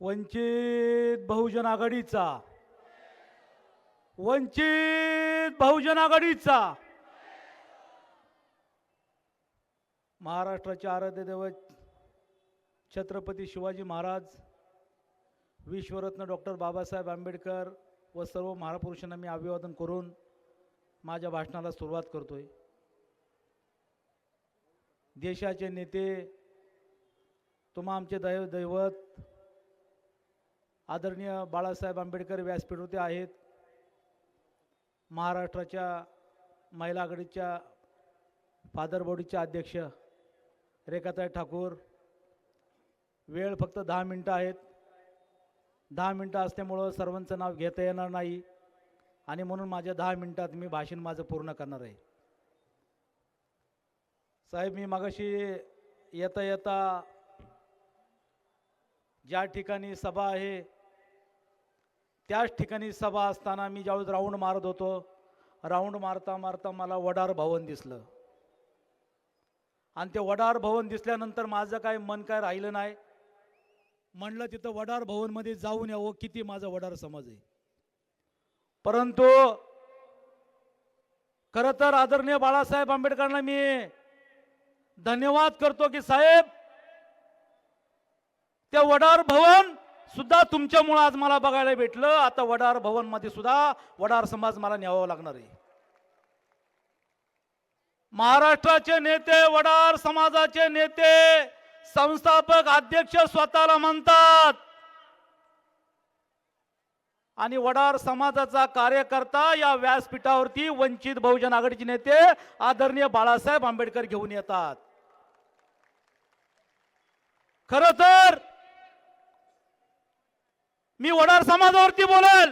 वंचित बहुजन आघाडीचा. वंचित बहुजन आघाडीचा. महाराष्ट्राचे आराध्य दैवत छत्रपती शिवाजी महाराज विश्वरत्न डॉक्टर बाबासाहेब आंबेडकर व सर्व महापुरुषांना मी अभिवादन करून माझ्या भाषणाला सुरुवात करतोय. देशाचे नेते तुम्हा आमचे दैव दैवत आदरणीय बाळासाहेब आंबेडकर व्यासपीठवरती आहेत. महाराष्ट्राच्या महिला आघाडीच्या फादर बॉडीच्या अध्यक्ष रेखाताई ठाकूर. वेळ फक्त दहा मिनटं आहेत. दहा मिनटं असल्यामुळं सर्वांचं नाव घेता येणार नाही आणि म्हणून माझ्या दहा मिनटात मी भाषण माझं पूर्ण करणार आहे. साहेब मी मागाशी येता येता ज्या ठिकाणी सभा आहे त्याच ठिकाणी सभा असताना मी ज्यावेळेस राऊंड मारत होतो राऊंड मारता मारता मला वडार भवन दिसलं. आणि ते वडार भवन दिसल्यानंतर माझं काय मन काय राहिलं नाही. म्हणलं तिथं वडार भवनमध्ये जाऊन यावं किती माझा वडार समज आहे. परंतु खरं तर आदरणीय बाळासाहेब आंबेडकरांना मी धन्यवाद करतो की साहेब त्या वडार भवन सुद्धा तुमच्यामुळं आज मला बघायला भेटलं. आता वडार भवनमध्ये सुद्धा वडार समाज मला न्यावा लागणार आहे. महाराष्ट्राचे नेते वडार समाजाचे नेते संस्थापक अध्यक्ष स्वतःला म्हणतात. आणि वडार समाजाचा कार्यकर्ता या व्यासपीठावरती वंचित बहुजन आघाडीचे नेते आदरणीय बाळासाहेब आंबेडकर घेऊन येतात. खर तर मी वडार समाजावरती बोलेल.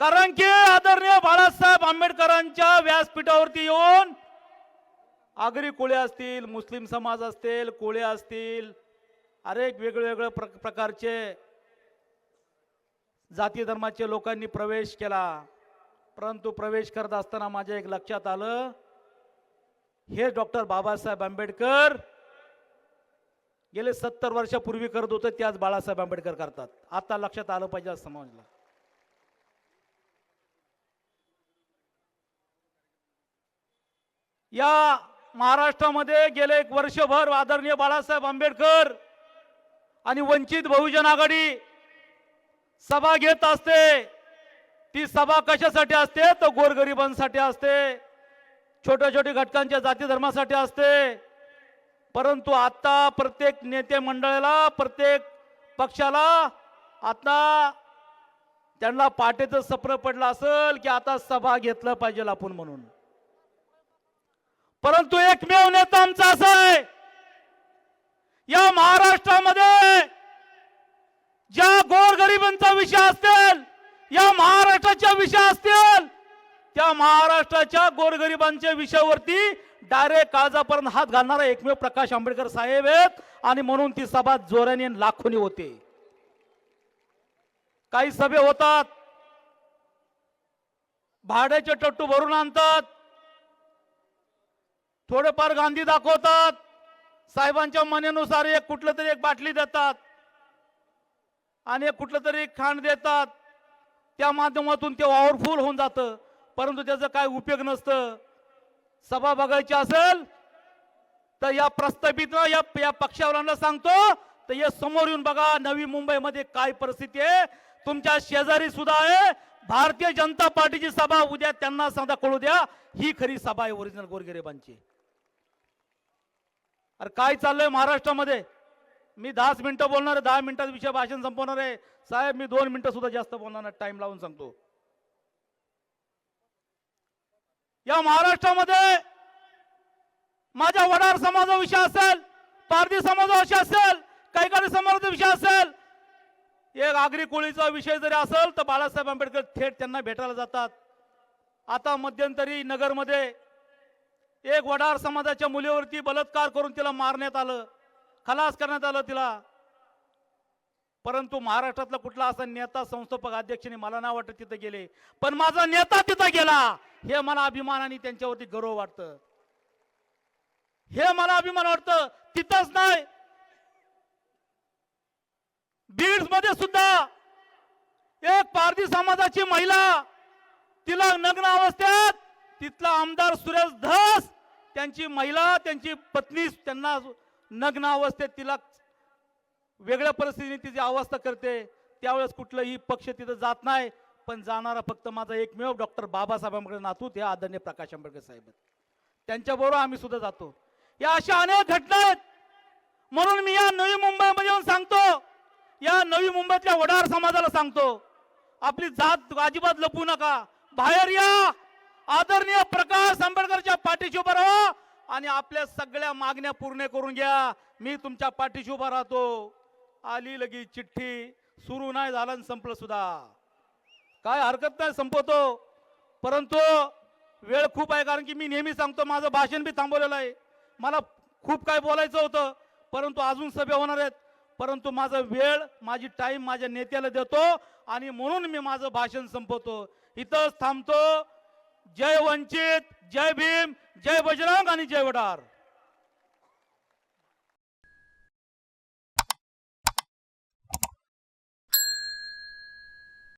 कारण की आदरणीय बाळासाहेब आंबेडकरांच्या व्यासपीठावरती येऊन आगरी कोळे असतील मुस्लिम समाज असतील कोळे असतील अनेक वेगवेगळ्या प्र प्रकारचे जाती धर्माचे लोकांनी प्रवेश केला. परंतु प्रवेश करत असताना माझ्या एक लक्षात आलं हे डॉक्टर बाबासाहेब आंबेडकर गेले सत्तर वर्षापूर्वी करत होते ते आज बाळासाहेब आंबेडकर करतात. आता लक्षात आलं पाहिजे असं या महाराष्ट्रामध्ये गेले एक वर्षभर आदरणीय बाळासाहेब आंबेडकर आणि वंचित बहुजन आघाडी सभा घेत असते. ती सभा कशासाठी असते? तर गोरगरिबांसाठी असते. छोट्या छोट्या घटकांच्या जाती धर्मासाठी असते. परंतु आता प्रत्येक नेते मंडळाला प्रत्येक पक्षाला आता त्यांना पाठीचं सप्र पडलं असेल की आता सभा घेतलं पाहिजे आपण म्हणून. परंतु एकमेव नेता आमचा असा आहे. या महाराष्ट्रामध्ये ज्या गोरगरिबांचा विषय असतील या महाराष्ट्राच्या विषय असतील त्या महाराष्ट्राच्या गोरगरिबांच्या विषयावरती डायरेक्ट काळजापर्यंत हात घालणारा एकमेव प्रकाश आंबेडकर साहेब आहेत. आणि म्हणून ती सभा जोराने लाखोनी होते. काही सभे होतात. भाड्याचे टट्टू भरून आणतात. थोडेफार गांधी दाखवतात. साहेबांच्या मनेनुसार एक कुठलं तरी एक बाटली देतात. आणि एक कुठलं तरी खांड देतात. त्या माध्यमातून ते पॉवरफुल होऊन जातं. परंतु त्याचा काय उपयोग नसतं. सभा बघायची असेल तर या प्रस्थापित या या पक्षावरांना सांगतो तर हे समोर येऊन बघा नवी मुंबईमध्ये काय परिस्थिती आहे. तुमच्या शेजारी सुद्धा आहे. भारतीय जनता पार्टीची सभा उद्या त्यांना सांगता कळू द्या. ही खरी सभा आहे ओरिजिनल गोरगरिबांची. अरे काय चाललंय महाराष्ट्रामध्ये? मी दहाच मिनिटं बोलणार आहे दहा मिनिटात विषय भाषण संपवणार आहे. साहेब मी दोन मिनिटं सुद्धा जास्त बोलणार टाइम लावून सांगतो. या महाराष्ट्रामध्ये माझ्या वडार समाजाविषयी असेल पारधी समाजाविषयी असेल कैकाडी समाजाचा विषय असेल एक आगरी कोळीचा विषय जरी असेल तर बाळासाहेब आंबेडकर थेट त्यांना भेटायला जातात. आता मध्यंतरी नगरमध्ये एक वडार समाजाच्या मुलीवरती बलात्कार करून तिला मारण्यात आलं खलास करण्यात आलं तिला. परंतु महाराष्ट्रातला कुठला असा नेता संस्थापक अध्यक्षाने मला नाही वाटत तिथं गेले. पण माझा नेता तिथं गेला. हे मला अभिमानाने त्यांच्यावरती गर्व वाटतं. हे मला अभिमान वाटतं. तिथंच नाही. बीडमध्ये सुद्धा एक पारधी समाजाची महिला तिला नग्न अवस्थेत तिथला आमदार सुरेश धस त्यांची महिला त्यांची पत्नी त्यांना नग्न अवस्थेत तिला वेगळ्या परिस्थितीने तिची अवस्था करते त्यावेळेस कुठलंही पक्ष तिथं जात नाही. पण जाणारा फक्त माझा एकमेव डॉक्टर बाबासाहेब आंबेडकर नातू ते आदरणीय प्रकाश आंबेडकर साहेब त्यांच्याबरोबर आम्ही सुद्धा जातो. या अशा अनेक घटना आहेत. म्हणून मी या नवी मुंबईमध्ये येऊन सांगतो या नवी मुंबईतल्या वडार समाजाला सांगतो आपली जात अजिबात लपू नका. बाहेर या. आदरणीय प्रकाश आंबेडकरच्या पाठीशी उभं राहा आणि आपल्या सगळ्या मागण्या पूर्ण करून घ्या. मी तुमच्या पाठीशी उभा राहतो. आली लगी चिठ्ठी सुरू नाही झालं संपलं सुद्धा. काय हरकत नाही संपवतो. परंतु वेळ खूप आहे कारण की मी नेहमी सांगतो माझं भाषण बी थांबवलेलं आहे. मला खूप काय बोलायचं होतं परंतु अजून सभा होणार आहेत. परंतु माझा वेळ माझी टाईम माझ्या नेत्याला देतो आणि म्हणून मी माझं भाषण संपवतो. इथंच थांबतो. जय वंचित जय भीम जय बजरंग आणि जय वडार.